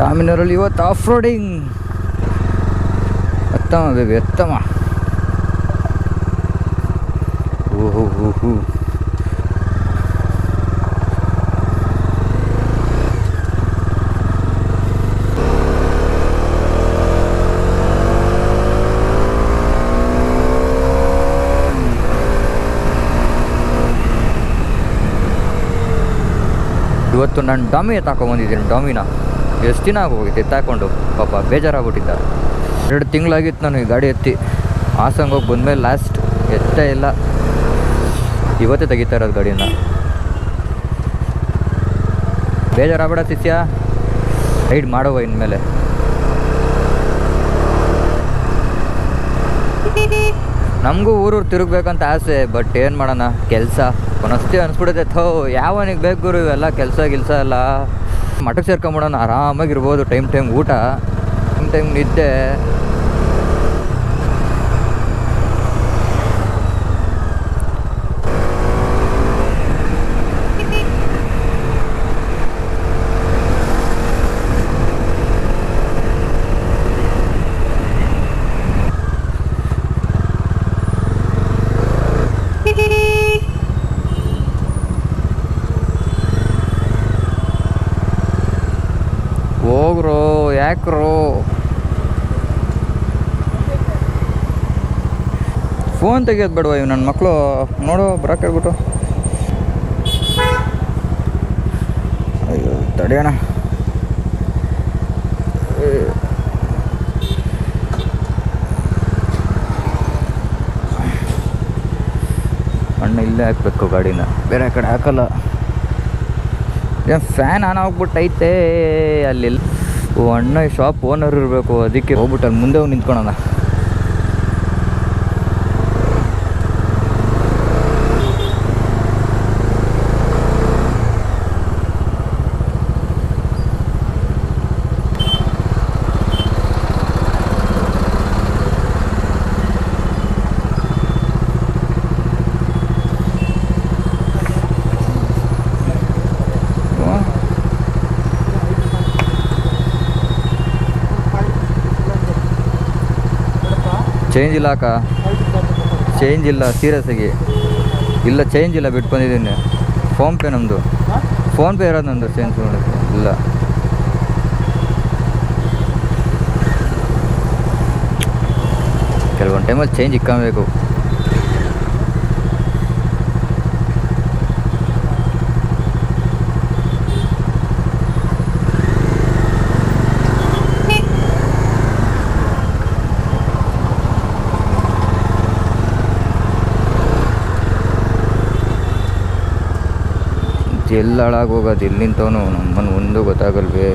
ಡಾಮಿನರಲ್ಲಿ ಇವತ್ತು off roading ಉತ್ತಮ baby ಉತ್ತಮ ಓಹೋ ಇವತ್ತು ನಾನು ಡಾಮಿ ಎತ್ತಾಕೊಂಬಂದಿದ್ದೀನಿ ಡಾಮಿನ ಎಷ್ಟು ದಿನ ಆಗೋಗಿತ್ತು ಎತ್ತಾಕೊಂಡು ಪಾಪ ಬೇಜಾರಾಗ್ಬಿಟ್ಟಿದ್ದ. ಎರಡು ತಿಂಗಳಾಗಿತ್ತು ನಾನು ಈ ಗಾಡಿ ಎತ್ತಿ. ಹಾಸಂಗೆ ಹೋಗಿ ಬಂದಮೇಲೆ ಲಾಸ್ಟ್ ಎತ್ತೇ ಇಲ್ಲ. ಇವತ್ತೇ ತೆಗಿತಾ ಇರೋದು ಗಾಡಿನ. ಬೇಜಾರಾಗಬೇಡ ರೈಡ್ ಮಾಡುವ ಇನ್ಮೇಲೆ. ನಮಗೂ ಊರೂರು ತಿರುಗ್ಬೇಕಂತ ಆಸೆ ಬಟ್ ಏನು ಮಾಡೋಣ? ಕೆಲಸ. ಕೊನಸ್ತಿ ಅನ್ಸ್ಬಿಡುತ್ತೆ. ಥೋ, ಯಾವನಿಗೆ ಬೇಕು ಗುರು? ಇವೆಲ್ಲ ಕೆಲಸ, ಗಿಲ್ಸ ಎಲ್ಲ. ಮಠಕ್ಕೆ ಸೇರ್ಕೊಂಬಿಡೋಣ ಆರಾಮಾಗಿರ್ಬೋದು ಟೈಮ್ ಟೈಮ್ ಊಟ ಟೈಮ್ ಟೈಮ್ ನಿದ್ದೆ. ಯಾಕ್ರು ಫೋನ್ ತೆಗಿಯೋದು ಬೇಡವಾ ಇವ್ ನನ್ನ ಮಕ್ಕಳು ನೋಡು ಬರಕ್ಕೆ ಹೇಳ್ಬಿಟ್ಟು ಅಯ್ಯೋ ತಡೆಯೋಣ. ಅಣ್ಣ ಇಲ್ಲೇ ಹಾಕ್ಬೇಕು ಗಾಡಿನ. ಬೇರೆ ಕಡೆ ಹಾಕಲ್ಲ. ಏನು ಫ್ಯಾನ್ ಆನ್ ಆಗ್ಬಿಟ್ಟೈತೆ ಅಲ್ಲಿ ಅಣ್ಣ ಶಾಪ್ ಓನರ್ ಇರಬೇಕು ಅದಕ್ಕೆ ಹೋಗ್ಬಿಟ್ಟು ಅಲ್ಲಿ ಮುಂದೆ ಹೋಗಿ ನಿಂತ್ಕೊಳೋಣ. ಚೇಂಜ್ ಇಲ್ಲ ಅಕ್ಕ. ಚೇಂಜ್ ಇಲ್ಲ ಸೀರಿಯಸ್ ಆಗಿ. ಇಲ್ಲ ಚೇಂಜ್ ಇಲ್ಲ, ಬಿಟ್ಟು ಬಂದಿದ್ದೀನಿ. ಫೋನ್ಪೇ ನಮ್ಮದು ಫೋನ್ಪೇ ಇರೋದು ನಮ್ಮದು ಚೇಂಜ್ ಮಾಡೋಕ್ಕೆ. ಇಲ್ಲ. ಕೆಲವೊಂದು ಟೈಮಲ್ಲಿ ಚೇಂಜ್ ಇಕ್ಕೊಬೇಕು ಎಲ್ಲಿ ಹಾಳಾಗೋಗೋದು ಎಲ್ಲಿಂತವನು ನಮ್ಮನ್ನು ಒಂದು ಗೊತ್ತಾಗಲ್ವೇ?